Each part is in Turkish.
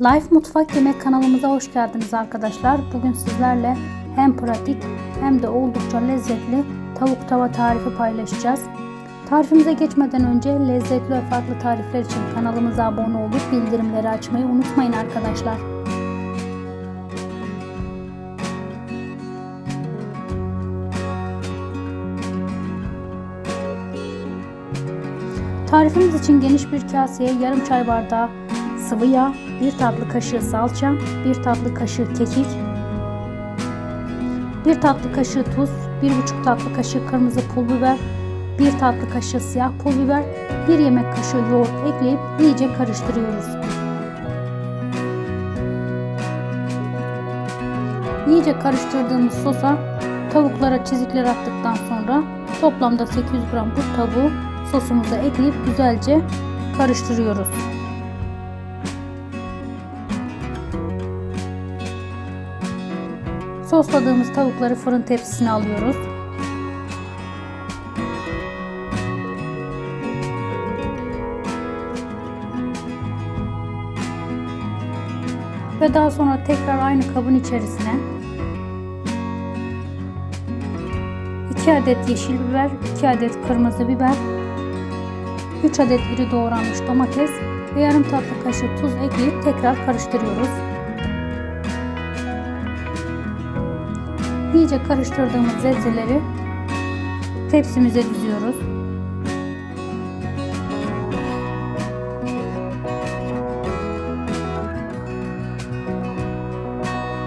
Life Mutfak Yemek kanalımıza hoş geldiniz arkadaşlar. Bugün sizlerle hem pratik hem de oldukça lezzetli tavuk tava tarifi paylaşacağız. Tarifimize geçmeden önce lezzetli ve farklı tarifler için kanalımıza abone olup bildirimleri açmayı unutmayın arkadaşlar. Tarifimiz için geniş bir kaseye yarım çay bardağı sıvı yağ, 1 tatlı kaşığı salça, 1 tatlı kaşığı kekik, 1 tatlı kaşığı tuz, 1,5 tatlı kaşığı kırmızı pul biber, 1 tatlı kaşığı siyah pul biber, 1 yemek kaşığı yoğurt ekleyip iyice karıştırıyoruz. İyice karıştırdığımız sosa tavuklara çizikler attıktan sonra toplamda 800 gram bu tavuğu sosumuza ekleyip güzelce karıştırıyoruz. Sosladığımız tavukları fırın tepsisine alıyoruz. Ve daha sonra tekrar aynı kabın içerisine 2 adet yeşil biber, 2 adet kırmızı biber, 3 adet iri doğranmış domates ve yarım tatlı kaşığı tuz ekleyip tekrar karıştırıyoruz. İyice karıştırdığımız sebzeleri tepsimize diziyoruz.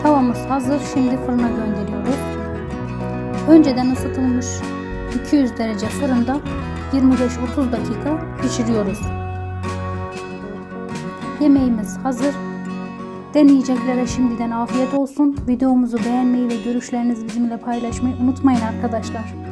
Tavamız hazır. Şimdi fırına gönderiyoruz. Önceden ısıtılmış 200 derece fırında 25-30 dakika pişiriyoruz. Yemeğimiz hazır. Deneyeceklere şimdiden afiyet olsun. Videomuzu beğenmeyi ve görüşlerinizi bizimle paylaşmayı unutmayın arkadaşlar.